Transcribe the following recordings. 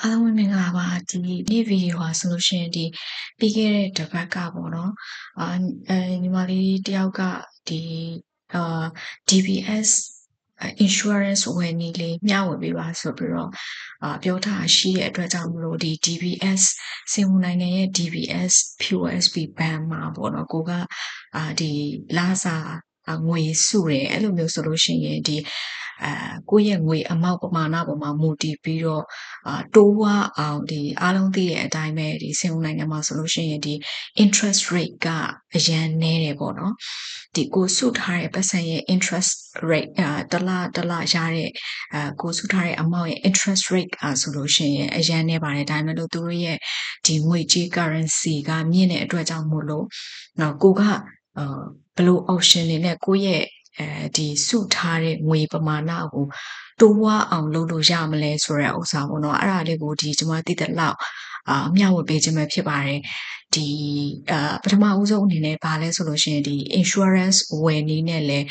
အားလုံးပဲမင်္ဂလာပါဒီနေ့ဗီဒီယိုဟာဆိုလို့ရှိရင်ဒီပြီးခဲ့တဲ့တစ်ပတ်ကပေါ့နော်အာအဲညီမလေးတယောက်ကဒီအာ DBS insurance ဝယ်နည်းလေးမျှဝေပေးပါဆိုပြီးတော့အာပြောထားရှိတဲ့အတွက်ကြောင့်မလို့ဒီ DBS စင်ဝင်နိုင်ငံရဲ့ DBS POSB ဘဏ်မှာပေါ့နော်ကိုကအာဒီလာစာငွေစုတယ်အဲ့လိုမျိုးဆိုလို့ရှိရင်ဒီ အဲကိုယ့်ရဲ့ငွေအမောက်ပမာဏပေါ်မှာမူတည်ပြီးတော့အာတိုးဝအောင်ဒီအားလုံးသိတဲ့အတိုင်းပဲဒီစင်ကုန်နိုင်ငံမှာဆိုလို့ရှိရင်ဒီ interest rate ကအရန်နည်းတယ်ပေါ့နော်ဒီကိုစုထားတဲ့ပတ်စံရဲ့ interest rate အာတလတလရတဲ့အာကိုစုထားတဲ့အမောက်ရဲ့ interest rate အာဆိုလို့ရှိရင်အရန်နည်းပါတယ်ဒါပေမဲ့လို့သူတို့ရဲ့ဒီငွေကြေး currency ကမြင့်တဲ့အတွက်ကြောင့်မို့လို့နော်ကိုကအာဘယ်လို option တွေနဲ့ကိုယ့်ရဲ့ အဲဒီစုထားတဲ့ငွေပမာဏကိုတိုးဝအောင်လုပ်လို့ရမလဲဆိုတဲ့ဥစ္စာပေါ့နော်အဲ့ဒါလေးကိုဒီကျွန်မသိတဲ့လောက်အာမျှဝေပေးခြင်းပဲဖြစ်ပါတယ်ဒီအာပထမဦးဆုံးအနေနဲ့ဘာလဲဆိုလို့ရှိရင်ဒီ insurance ဝယ်နည်းနဲ့လည်း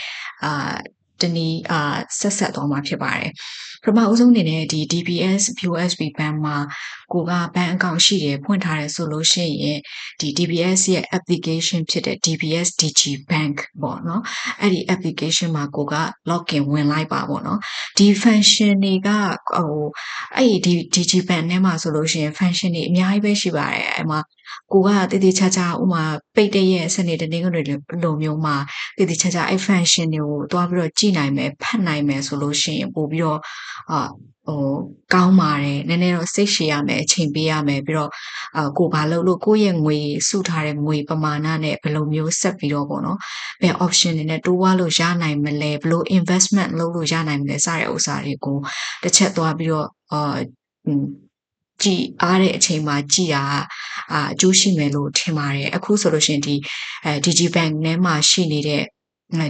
အာတနည်းအာဆက်ဆက်သွားမှာဖြစ်ပါတယ် ပထမဦးဆုံးအနေနဲ့ဒီ DBS POSB ဘဏ်မှာကိုကဘဏ်အကောင့်ရှိတယ်ဖွင့်ထားတယ်ဆိုလို့ရှိရင်ဒီ DBS ရဲ့ application ဖြစ်တဲ့ DBS DG Bank ပေါ့နော်အဲ့ဒီ application မှာကိုက login ဝင်လိုက်ပါပေါ့နော်ဒီ function တွေကဟိုအဲ့ဒီ DG Bank ထဲမှာဆိုလို့ရှိရင် function တွေအများကြီးပဲရှိပါတယ်အဲ့မှာကိုကတည်တည်ချာချာဥမာပိတ်တဲ့ရဲ့စနေတနင်္ဂနွေလိုမျိုးမှာတည်တည်ချာချာအဲ့ function တွေကိုတွားပြီးတော့ကြည့်နိုင်မယ်ဖတ်နိုင်မယ်ဆိုလို့ရှိရင်ပို့ပြီးတော့အာဟိုကောင်းပါတယ်နည်းနည်းတော့စိတ်ရှည်ရမယ်အချိန်ပေးရမယ်ပြီးတော့အာကိုဘာလုပ်လို့ကိုယ့်ရဲ့ငွေစုထားတဲ့ငွေပမာဏနဲ့ဘယ်လိုမျိုးဆက်ပြီးတော့ပေါ့နော်ဘယ် option တွေနဲ့တိုးဝါလို့ရနိုင်မလဲဘယ်လို investment လုပ်လို့ရနိုင်မလဲစတဲ့ဥစ္စာတွေကိုတစ်ချက်သွားပြီးတော့အာကြည်အားတဲ့အချိန်မှာကြည်တာအာအကျိုးရှိမယ်လို့ထင်ပါတယ်အခုဆိုလို့ရှိရင်ဒီအဲ DigiBank ထဲမှာရှိနေတဲ့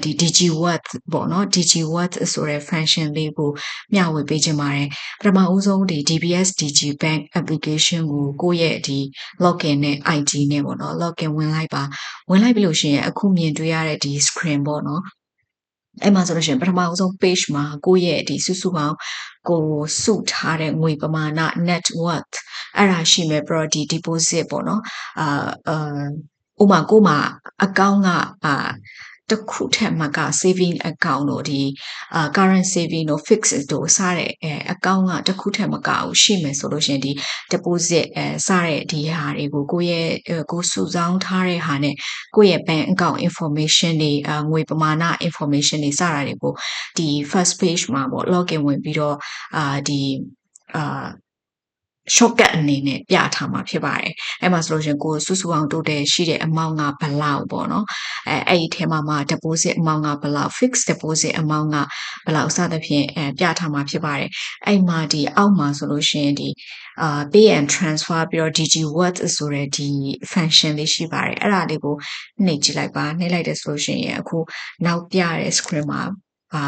ဒီ DigiWorth ပေါ့နော် DigiWorth ဆိုတဲ့ function လေးကိုမျှဝေပေးခြင်းပါတယ်ပထမဦးဆုံးဒီ DBS DigiBank application ကိုကိုယ့်ရဲ့ဒီ login နဲ့ ID နဲ့ပေါ့နော် login ဝင်လိုက်ပါဝင်လိုက်ပြီလို့ရှိရင်အခုမြင်တွေ့ရတဲ့ဒီ screen ပေါ့နော်အဲ့မှာဆိုလို့ရှိရင်ပထမအဆုံး page မှာကိုယ့်ရဲ့ဒီစုစုပေါင်းကိုစုထားတဲ့ငွေပမာဏ net worth အဲ့ဒါရှိမယ် property deposit ပေါ့နော်အာအာဥမာကိုမှာအကောင့်ကအာ တစ်ခုထက်မှက saving account တို့ဒီအာ current saving တို့ fixed တို့စတဲ့အဲ account ကတစ်ခုထက်မကဘူးရှိမယ်ဆိုလို့ရှိရင်ဒီ deposit အဲစတဲ့ဒီဟာတွေကိုကိုယ့်ရဲ့ကိုစုဆောင်းထားတဲ့ဟာနဲ့ကိုယ့်ရဲ့ bank account information တွေအငွေပမာဏ information တွေစတာတွေကိုဒီ first page မှာပေါ့ login ဝင်ပြီးတော့အာဒီအာ shortcut အနေနဲ့ပြထားမှာဖြစ်ပါတယ်အဲ့မှာဆိုလို့ရှင်ကိုစုစုအောင်တိုးတယ်ရှိတဲ့ amount ကဘလောက်ပေါ့နော်အဲအဲ့ဒီထဲမှာမှာ deposit amount ကဘလောက် fixed deposit amount ကဘလောက်စသဖြင့်အဲပြထားမှာဖြစ်ပါတယ်အဲ့မှာဒီအောက်မှာဆိုလို့ရှင်ဒီအာ pay and transfer ပြီးတော့ DG what ဆိုတဲ့ဒီ function လေးရှိပါတယ်အဲ့ဒါလေးကိုနှိပ်ကြည့်လိုက်ပါနှိပ်လိုက်တယ်ဆိုလို့ရှိရင်အခုနောက်ပြတဲ့ screen မှာအာ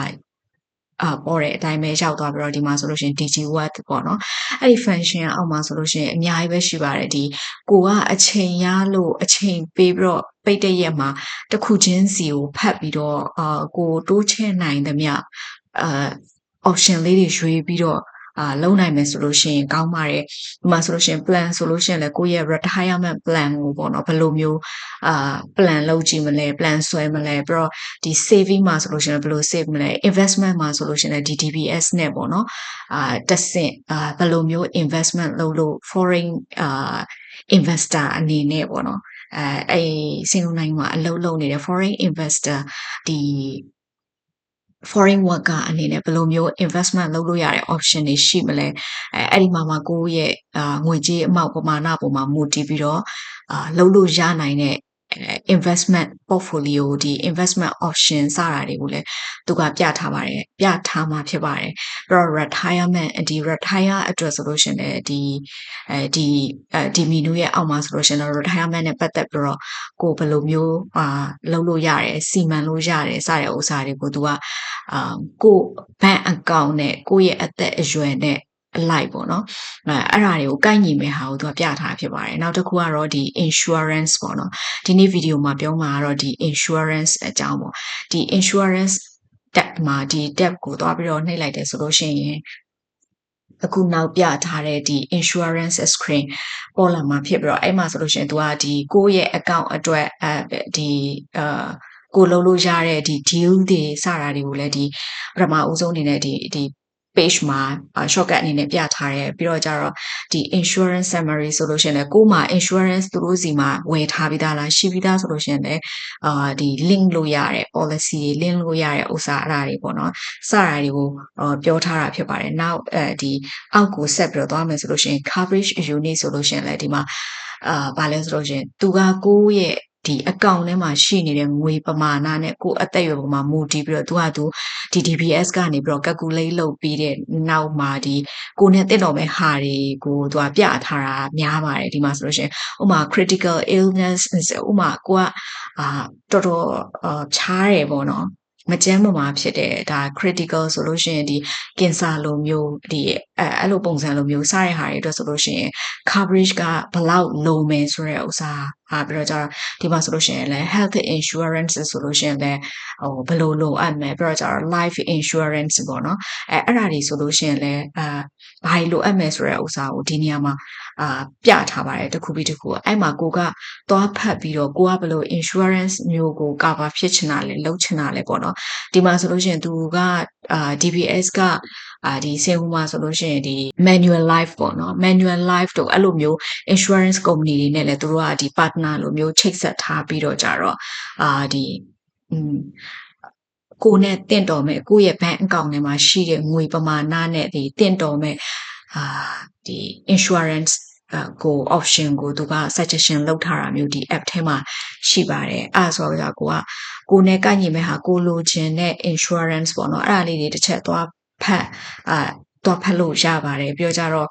အာပေါ်တဲ့အတိုင်းပဲရောက်သွားပြီးတော့ဒီမှာဆိုလို့ရှိရင် DG what ပေါ့နော်အဲ့ဒီ function အောက်မှာဆိုလို့ရှိရင်အများကြီးပဲရှိပါတယ်ဒီကိုကအချိန်ရလို့အချိန်ပေးပြီးတော့ပိတ်တဲ့ရက်မှာတစ်ခုချင်းစီကိုဖတ်ပြီးတော့အာကိုတိုးချဲ့နိုင်သမျှအာ option လေးတွေရွေးပြီးတော့ အာလုံနိုင်မယ်ဆိုလို့ရှိရင်ကောင်းပါတယ်ဒီမှာဆိုလို့ရှိရင် plan ဆိုလို့ရှိရင်လည်းကိုယ့်ရဲ့ retirement plan ကိုပေါ့နော်ဘယ်လိုမျိုးအာ plan လုပ်ကြည့်မလဲ plan ဆွဲမလဲပြီးတော့ဒီ saving မှာဆိုလို့ရှိရင်ဘယ်လို save မလဲ investment မှာဆိုလို့ရှိရင်လည်း DDBS နဲ့ပေါ့နော်အာတက်ဆင့်အာဘယ်လိုမျိုး investment လုပ်လို့ foreign အာ investor အနေနဲ့ပေါ့နော်အဲအဲ့စင်ကုန်နိုင်ငံမှာအလုပ်လုပ်နေတဲ့ foreign investor ဒီ foreign worker အနေနဲ့ဘယ်လိုမျိုး investment လုပ်လို့ရတဲ့ option တွေရှိမလဲအဲအဲ့ဒီမှာမှာကိုယ့်ရဲ့အာငွေကြေးအမောက်ပမာဏပေါ်မှာမူတည်ပြီးတော့အာလုပ်လို့ရနိုင်တဲ့ investment portfolio ဒီ investment option စတာတွေကိုလည်းသူကပြထားပါတယ်ပြထားမှာဖြစ်ပါတယ်ပြီးတော့ retirement ဒီ retire အတွက်ဆိုလို့ရှင်လည်းဒီအဲဒီအဲဒီ menu ရဲ့အောက်မှာဆိုလို့ရှင်တော့ retirement နဲ့ပတ်သက်ပြီးတော့ကိုဘယ်လိုမျိုးအာလုပ်လို့ရတယ်စီမံလို့ရတယ်စတဲ့ဥစ္စာတွေကိုသူက အာကိုဘဏ်အကောင့်နဲ့ကိုယ့်ရဲ့အသက်အရွယ်နဲ့အလိုက်ပေါ့နော်အဲအဲ့ဒါတွေကိုကိုက်ညီမဲ့ဟာကိုသူကပြထားဖြစ်ပါတယ်နောက်တစ်ခုကတော့ဒီ insurance ပေါ့နော်ဒီနေ့ဗီဒီယိုမှာပြောမှာကတော့ဒီ insurance အကြောင်းပေါ့ဒီ insurance tab မှာဒီ tab ကိုသွားပြီးတော့နှိပ်လိုက်တယ်ဆိုလို့ရှိရင်အခုနောက်ပြထားတဲ့ဒီ insurance screen ပေါ်လာမှာဖြစ်ပြီးတော့အဲ့မှာဆိုလို့ရှိရင် तू ကဒီကိုယ့်ရဲ့ account အတွက်အဲဒီအာ ကိုလုံးလို့ရတဲ့ဒီ deal တွေစတာတွေကိုလည်းဒီပထမအဦးဆုံးအနေနဲ့ဒီဒီ page မှာ shortcut အနေနဲ့ပြထားတယ်ပြီးတော့ကြတော့ဒီ insurance summary ဆိုလို့ရှိရင်လည်းကိုယ်မှာ insurance သူတို့စီမှာဝယ်ထားပြီးသားလားရှိပြီးသားဆိုလို့ရှိရင်လည်းအာဒီ link လို့ရတဲ့ policy တွေ link လို့ရတဲ့ဥစ္စာအဲ့ဒါတွေပေါ့နော်စတာတွေကိုပြောထားတာဖြစ်ပါတယ်နောက်အဲဒီအောက်ကိုဆက်ပြီးတော့သွားမယ်ဆိုလို့ရှိရင် coverage unit ဆိုလို့ရှိရင်လည်းဒီမှာအာဘာလဲဆိုလို့ရှိရင်သူကကိုယ့်ရဲ့ ဒီအကောင့်ထဲမှာရှိနေတဲ့ငွေပမာဏနဲ့ကိုယ်အသက်အရွယ်ပေါ်မှာမူတည်ပြီးတော့သူကသူဒီ DBS ကနေပြီးတော့ calculate လုပ်ပြီးတဲ့နောက်မှာဒီကိုနဲ့တက်တော်မဲ့ဟာတွေကိုသူကပြထားတာများပါတယ်ဒီမှာဆိုလို့ရှိရင်ဥမာ critical illness ဥမာကိုကအာတော်တော်အာခြားတယ်ပေါ့နော်မကျန်းမမာဖြစ်တဲ့ဒါ critical ဆိုလို့ရှိရင်ဒီ cancer လိုမျိုးဒီအဲအဲ့လိုပုံစံလိုမျိုးစတဲ့ဟာတွေအတွက်ဆိုလို့ရှိရင် coverage ကဘလောက်လိုမယ်ဆိုတဲ့ဥစ္စာအာပြီးတော့ကျတော့ဒီမှာဆိုလို့ရှိရင်လည်း health insurance ဆိုလို့ရှိရင်လည်းဟိုဘယ်လိုလိုအပ်မယ်ပြီးတော့ကျတော့ life insurance ပေါ့နော်အဲအဲ့ဒါတွေဆိုလို့ရှိရင်လည်းအာဘာလိုအပ်မယ်ဆိုတဲ့ဥစ္စာကိုဒီနေရာမှာအာပြထားပါတယ်တစ်ခုပြီးတစ်ခုအဲ့မှာကိုကသွားဖတ်ပြီးတော့ကိုကဘယ်လို insurance မျိုးကို cover ဖြစ်ချင်တာလဲလုပ်ချင်တာလဲပေါ့နော်ဒီမှာဆိုလို့ရှိရင်သူကအာ DBS က အာဒီစင်ဟူမှာဆိုလို့ရှိရင်ဒီ manual life ပေါ့နော် manual life တို့အဲ့လိုမျိုး insurance company တွေနဲ့လည်းသူတို့ကဒီ partner လိုမျိုးချိတ်ဆက်ထားပြီးတော့ကြတော့အာဒီอืมကိုနဲ့တင့်တော်မဲ့ကိုယ့်ရဲ့ bank account ထဲမှာရှိတဲ့ငွေပမာဏနဲ့ဒီတင့်တော်မဲ့အာဒီ insurance ကို option ကိုသူက suggestion လုပ်ထားတာမျိုးဒီ app ထဲမှာရှိပါတယ်အဲဆိုတော့ကိုကကိုနဲ့ကိုက်ညီမဲ့ဟာကိုလိုချင်တဲ့ insurance ပေါ့နော်အဲ့ဒါလေးတွေတစ်ချက်သွား ဖတ်အာ တော့ဖတ်လို့ရပါတယ်ပြောကြတော့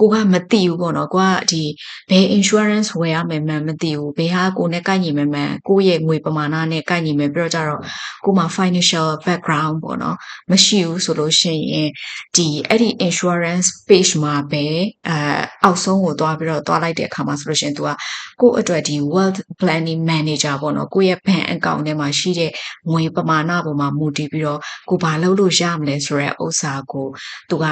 ကိုကမသိဘူးပေါ့နော်ကိုကဒီဘယ် insurance ဝယ်ရမယ်မှန်မသိဘူးဘယ်ဟာကိုနဲ့ကိုက်ညီမယ်မှန်ကိုရဲ့ငွေပမာဏနဲ့ကိုက်ညီမယ်ပြောကြတော့ကိုမှ financial background ပေါ့နော်မရှိဘူးဆိုလို့ရှိရင်ဒီအဲ့ဒီ insurance page မှာပဲအဲအောက်ဆုံးကိုသွားပြီးတော့သွားလိုက်တဲ့အခါမှာဆိုလို့ရှိရင် तू ကကိုယ့်အတွက်ဒီ wealth planning manager ပေါ့နော်ကိုယ့်ရဲ့ bank account ထဲမှာရှိတဲ့ငွေပမာဏပေါ်မှာမူတည်ပြီးတော့ကိုဘာလုပ်လို့ရမလဲဆိုတဲ့ဥစ္စာကိုသူက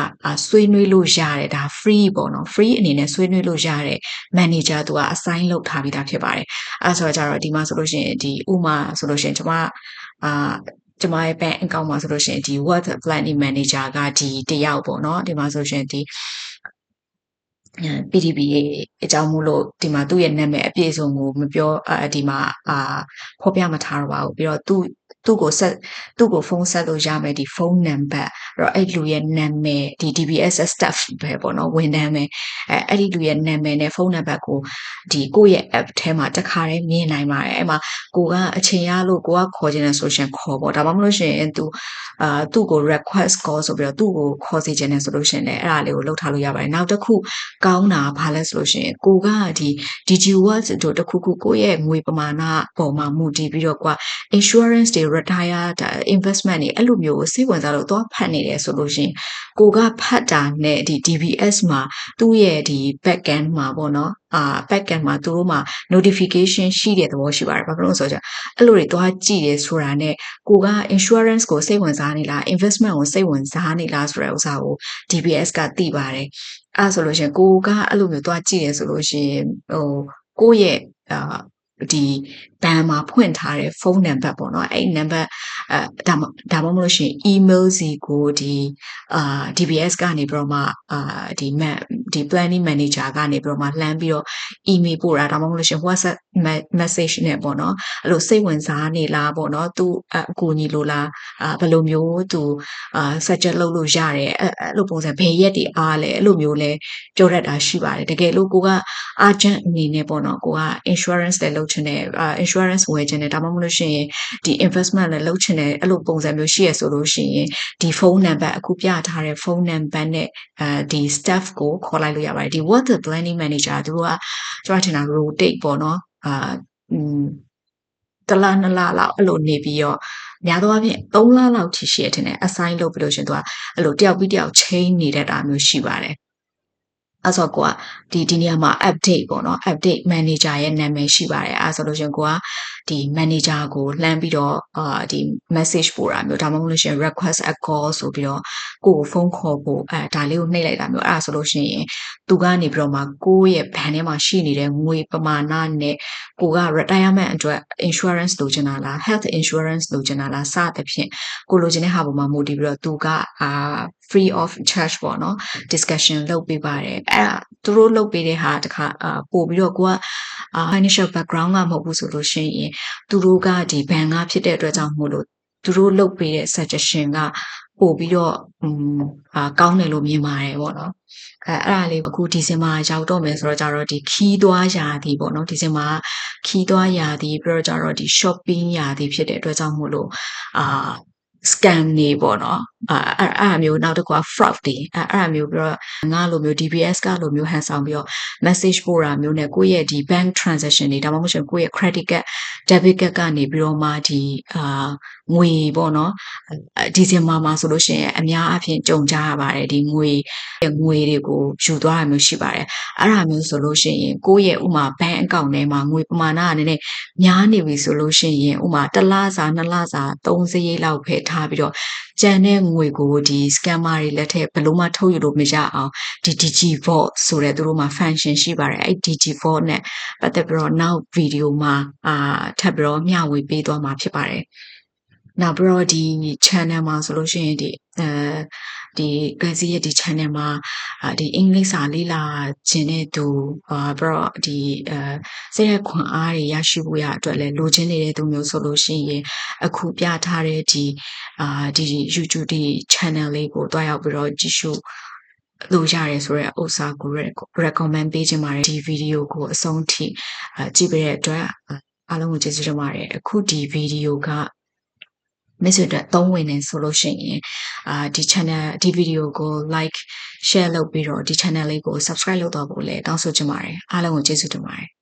ဆွေးနွေးလို့ရတယ်ဒါ free ပေါ့နော် free အနေနဲ့ဆွေးနွေးလို့ရတဲ့ manager သူက assign လုပ်ထားပြီးသားဖြစ်ပါတယ်အဲဆိုတော့ကြတော့ဒီမှာဆိုလို့ရှိရင်ဒီဥမာဆိုလို့ရှိရင်ကျွန်မအာကျမရဲ့ bank account မှာဆိုလို့ရှိရင်ဒီ wealth planning manager ကဒီတယောက်ပေါ့နော်ဒီမှာဆိုရှင်ဒီ PDB အကြောင်းမို့လို့ဒီမှာသူ့ရဲ့နာမည်အပြည့်အစုံကိုမပြောအဲဒီမှာအာဖော်ပြမထားတော့ပါဘူးပြီးတော့သူ့သူ့ကိုဆက်သူ့ကိုဖုန်းဆက်လို့ရမယ်ဒီဖုန်းနံပါတ်အဲ့ တော့အဲ့လူရဲ့နာမည်ဒီ DBS staff ပဲပေါ့နော်ဝန်ထမ်းပဲအဲအဲ့ဒီလူရဲ့နာမည်နဲ့ဖုန်းနံပါတ်ကိုဒီကိုယ့်ရဲ့ app ထဲမှာတခါတည်းမြင်နိုင်ပါတယ်အဲ့မှာကိုကအချိန်ရလို့ကိုကခေါ်ခြင်းနဲ့ social ခေါ်ပေါ့ဒါမှမဟုတ်ရှင်သူအာသူ့ကို request call ဆိုပြီးတော့သူ့ကိုခေါ်စီခြင်းနဲ့ဆိုလို့ရှင်လည်းအဲ့ဒါလေးကိုလုပ်ထားလို့ရပါတယ်နောက်တစ်ခုကောင်းတာဘာလဲဆိုလို့ရှင်ကိုကဒီ DG Words တို့တစ်ခုခုကိုယ့်ရဲ့ငွေပမာဏပုံမှာမူတည်ပြီးတော့ကွာ insurance တွေ retire investment တွေအဲ့လိုမျိုးကိုစိတ်ဝင်စားလို့သွားဖတ်နေတယ်ဆိုလို့ရှင်ကိုကဖတ်တာနဲ့ဒီ DBS မှာသူ့ရဲ့ဒီ back end မှာပေါ့နော်အာ back end မှာသူတို့မှာ notification ရှိတဲ့သဘောရှိပါတယ်ဘာဖြစ်လို့ဆိုတော့အဲ့လိုတွေသွားကြည့်တယ်ဆိုတာနဲ့ကိုက insurance ကိုစိတ်ဝင်စားနေလား investment ကိုစိတ်ဝင်စားနေလားဆိုတဲ့ဥစ္စာကို DBS ကသိပါတယ်အဲ့ဆိုလို့ရှင်ကိုကအဲ့လိုမျိုးသွားကြည့်တယ်ဆိုလို့ရှင်ဟိုကိုရဲ့အာဒီ ဘန်မှာဖွင့်ထားတဲ့ဖုန်းနံပါတ်ပေါ့နော်အဲ့နံပါတ်အဲဒါမှဒါမှမဟုတ်ရှင် email စီကိုဒီအာ DBS ကနေပြီးတော့မှအာဒီဒီ planning manager ကနေပြီးတော့မှလှမ်းပြီးတော့ email ပို့တာဒါမှမဟုတ်ရှင် WhatsApp message နဲ့ပေါ့နော်အဲ့လိုစိတ်ဝင်စားနေလားပေါ့နော်သူအကူညီလို့လားအာဘယ်လိုမျိုးသူအာ suggest လုပ်လို့ရတယ်အဲ့လိုပုံစံဘယ်ရက်တွေအားလဲအဲ့လိုမျိုးလဲပြောရတာရှိပါတယ်တကယ်လို့ကိုက urgent အနေနဲ့ပေါ့နော်ကိုက insurance လည်းလုပ်ချင်တယ်အာ insurance ဝယ်ချင်တယ်ဒါမှမဟုတ်လို့ရှိရင်ဒီ investment လည်းလုပ်ချင်တယ်အဲ့လိုပုံစံမျိုးရှိရဆိုလို့ရှိရင်ဒီဖုန်းနံပါတ်အခုပြထားတဲ့ဖုန်းနံပါတ်နဲ့အဲဒီ staff ကိုခေါ်လိုက်လို့ရပါတယ်ဒီ water planning manager သူကကျွန်တော်ထင်တာ rotate ပေါ့နော်အာอืมတလားနှစ်လားလောက်အဲ့လိုနေပြီးတော့များသောအားဖြင့်3လလောက်ထိရှိရတဲ့ assign လုပ်ပြီးလို့ရှင်သူကအဲ့လိုတယောက်ပြီးတယောက် chain နေတတ်တာမျိုးရှိပါတယ် အဲ့ဆိုကိုကဒီဒီနေရာမှာ update ပေါ့နော် update manager ရဲ့နာမည်ရှိပါတယ်အဲ့ဆိုလို့ရှင်ကိုကဒီ manager ကိုလှမ်းပြီးတော့အာဒီ message ပို့တာမျိုးဒါမှမဟုတ်လို့ရှိရင် request a call ဆိုပြီးတော့ ကိုယ်ဖုန်းခေါ်ဖို့အဲဒါလေးကိုနှိပ်လိုက်တာမျိုးအဲ့ဒါဆိုလို့ရှိရင်သူကနေပြီးတော့မှကိုယ့်ရဲ့ဘဏ်ထဲမှာရှိနေတဲ့ငွေပမာဏနဲ့ကိုက retirement အတွက် insurance လိုချင်တာလား health insurance လိုချင်တာလားစသဖြင့်ကိုလိုချင်တဲ့ဟာပေါ်မှာမူတည်ပြီးတော့သူကအာ free of charge ပေါ့နော် discussion လုပ်ပေးပါတယ်အဲ့ဒါသူတို့လုပ်ပေးတဲ့ဟာတခါအာပို့ပြီးတော့ကိုကအာ financial background ကမဟုတ်ဘူးဆိုလို့ရှိရင်သူတို့ကဒီဘဏ်ကဖြစ်တဲ့အတွက်ကြောင့်မို့လို့သူတို့လုပ်ပေးတဲ့ suggestion က ပို့ပြီးတော့อืมအာကောင်းတယ်လို့မြင်ပါတယ်ပေါ့နော်အဲအဲ့ဒါလေးအခုဒီဇင်ဘာရောက်တော့မယ်ဆိုတော့ကြတော့ဒီခီးသွားရာသီပေါ့နော်ဒီဇင်ဘာခီးသွားရာသီပြီးတော့ကြတော့ဒီ shopping ရာသီဖြစ်တဲ့အတွက်ကြောင့်မို့လို့အာ scam နေပေါ့နော် အဲအဲ့အဲ့အမျိုးနောက်တစ်ခုက fraud တွေအဲအဲ့အမျိုးပြီးတော့ငါလိုမျိုး DBS ကလိုမျိုးဟန်ဆောင်ပြီးတော့ message ပို့တာမျိုးနဲ့ကိုယ့်ရဲ့ဒီ bank transaction တွေဒါမှမဟုတ်ကိုယ့်ရဲ့ credit card debit card ကနေပြီးတော့မှဒီအာငွေပေါ့နော်ဒီဇင်ဘာမှာဆိုလို့ရှိရင်အများအဖြစ်ကြုံကြရပါတယ်ဒီငွေငွေတွေကိုယူသွားတာမျိုးရှိပါတယ်အဲ့ဒါမျိုးဆိုလို့ရှိရင်ကိုယ့်ရဲ့ဥမာ bank account ထဲမှာငွေပမာဏကနည်းနည်းများနေပြီဆိုလို့ရှိရင်ဥမာတစ်လစာနှစ်လစာသုံးစရိတ်လောက်ဖယ်ထားပြီးတော့ကြံတဲ့ငွေကိုဒီ scammer တွေလက်ထက်ဘယ်လို့မှထုတ်ယူလို့မရအောင်ဒီ DigiVault ဆိုတဲ့သူတို့မှာ function ရှိပါတယ်အဲ့ DigiVault နဲ့ပတ်သက်ပြီးတော့နောက်ဗီဒီယိုမှာအာထပ်ပြီးတော့မျှဝေပေးသွားမှာဖြစ်ပါတယ် နောက်ပြီးတော့ဒီ channel မှာဆိုလို့ရှိရင်ဒီအဲဒီကစီရဲ့ဒီ channel မှာဒီအင်္ဂလိပ်စာလေ့လာခြင်းတဲ့သူအာပြီးတော့ဒီအဲစိတ်ရခွန်အားတွေရရှိဖို့ရအတွက်လည်းလိုချင်နေတဲ့သူမျိုးဆိုလို့ရှိရင်အခုပြထားတဲ့ဒီအာဒီ YouTube ဒီ channel လေးကိုတွားရောက်ပြီးတော့ကြည့်ရှုလို့ရတယ်ဆိုတော့ဥစားကို recommend ပေးခြင်းပါတယ်ဒီဗီဒီယိုကိုအဆုံးထိကြည့်ပေးတဲ့အတွက်အားလုံးကိုကျေးဇူးတင်ပါတယ်အခုဒီဗီဒီယိုက မိတ်ဆွေတို့သုံးဝင်နေဆိုလို့ရှိရင်အာဒီ channel ဒီ video ကို like share လုပ်ပြီးတော့ဒီ channel လေးကို subscribe လုပ်တော့ဖို့လည်းတောင်းဆိုချင်ပါတယ်အားလုံးကိုကျေးဇူးတင်ပါတယ်